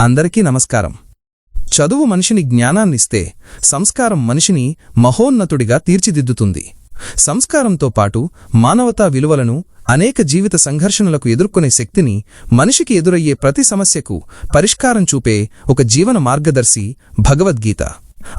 అందరికీ నమస్కారం. చదువు మనిషిని జ్ఞానాన్నిస్తే సంస్కారం మనిషిని మహోన్నతుడిగా తీర్చిదిద్దుతుంది. సంస్కారంతో పాటు మానవతా విలువలను అనేక జీవిత సంఘర్షణలకు ఎదుర్కొనే శక్తిని మనిషికి ఎదురయ్యే ప్రతి సమస్యకు పరిష్కారం చూపే ఒక జీవన మార్గదర్శి భగవద్గీత.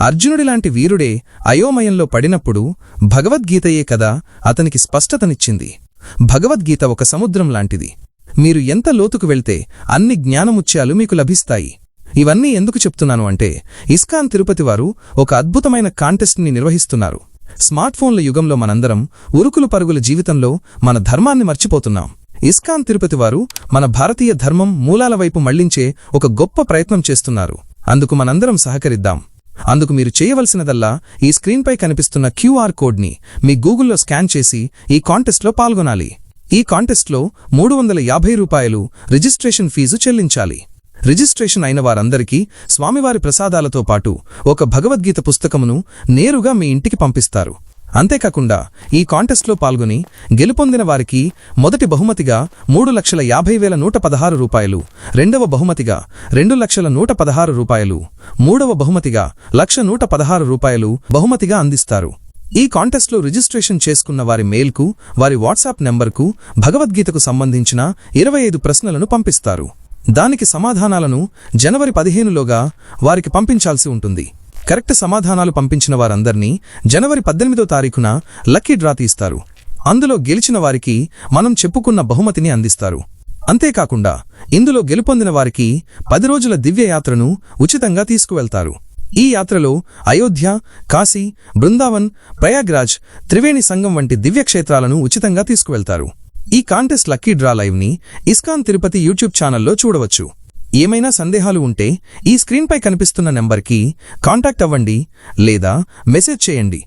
అర్జునుడిలాంటి వీరుడే అయోమయంలో పడినప్పుడు భగవద్గీతయే కదా అతనికి స్పష్టతనిచ్చింది. భగవద్గీత ఒక సముద్రం లాంటిది. మీరు ఎంత లోతుకు వెళ్తే అన్ని జ్ఞానముత్యాలు మీకు లభిస్తాయి. ఇవన్నీ ఎందుకు చెప్తున్నాను అంటే ఇస్కాన్ తిరుపతి వారు ఒక అద్భుతమైన కాంటెస్ట్ని నిర్వహిస్తున్నారు. స్మార్ట్ ఫోన్ల యుగంలో మనందరం ఉరుకులు పరుగుల జీవితంలో మన ధర్మాన్ని మర్చిపోతున్నాం. ఇస్కాన్ తిరుపతి వారు మన భారతీయ ధర్మం మూలాల వైపు మళ్ళించే ఒక గొప్ప ప్రయత్నం చేస్తున్నారు. అందుకు మనందరం సహకరిద్దాం. అందుకు మీరు చేయవలసినదల్లా ఈ స్క్రీన్పై కనిపిస్తున్న క్యూఆర్ కోడ్ని మీ గూగుల్లో స్కాన్ చేసి ఈ కాంటెస్ట్లో పాల్గొనాలి. ఈ కాంటెస్ట్లో మూడు వందల యాభై రూపాయలు రిజిస్ట్రేషన్ ఫీజు చెల్లించాలి. రిజిస్ట్రేషన్ అయిన వారందరికీ స్వామివారి ప్రసాదాలతో పాటు ఒక భగవద్గీత పుస్తకమును నేరుగా మీ ఇంటికి పంపిస్తారు. అంతేకాకుండా ఈ కాంటెస్ట్లో పాల్గొని గెలుపొందిన వారికి మొదటి బహుమతిగా మూడు లక్షల యాభై వేల నూట పదహారు రూపాయలు రెండవ బహుమతిగా రెండు లక్షల నూట పదహారు రూపాయలు మూడవ బహుమతిగా లక్ష నూట పదహారు రూపాయలు బహుమతిగా అందిస్తారు. ఈ కాంటెస్ట్లో రిజిస్ట్రేషన్ చేసుకున్న వారి మెయిల్కు వారి వాట్సాప్ నెంబర్కు భగవద్గీతకు సంబంధించిన ఇరవై ఐదు ప్రశ్నలను పంపిస్తారు. దానికి సమాధానాలను జనవరి పదిహేనులోగా వారికి పంపించాల్సి ఉంటుంది. కరెక్ట్ సమాధానాలు పంపించిన వారందర్నీ జనవరి పద్దెనిమిదో తారీఖున లక్కీ డ్రా తీస్తారు. అందులో గెలిచిన వారికి మనం చెప్పుకున్న బహుమతిని అందిస్తారు. అంతేకాకుండా ఇందులో గెలుపొందిన వారికి పది రోజుల దివ్యయాత్రను ఉచితంగా తీసుకువెళ్తారు. ఈ యాత్రలో అయోధ్య కాశీ బృందావన్ ప్రయాగ్రాజ్ త్రివేణి సంఘం వంటి దివ్యక్షేత్రాలను ఉచితంగా తీసుకువెళ్తారు. ఈ కాంటెస్ట్ లక్కీ డ్రా లైవ్ని ఇస్కాన్ తిరుపతి యూట్యూబ్ ఛానల్లో చూడవచ్చు. ఏమైనా సందేహాలు ఉంటే ఈ స్క్రీన్పై కనిపిస్తున్న నెంబర్కి కాంటాక్ట్ అవ్వండి లేదా మెసేజ్ చేయండి.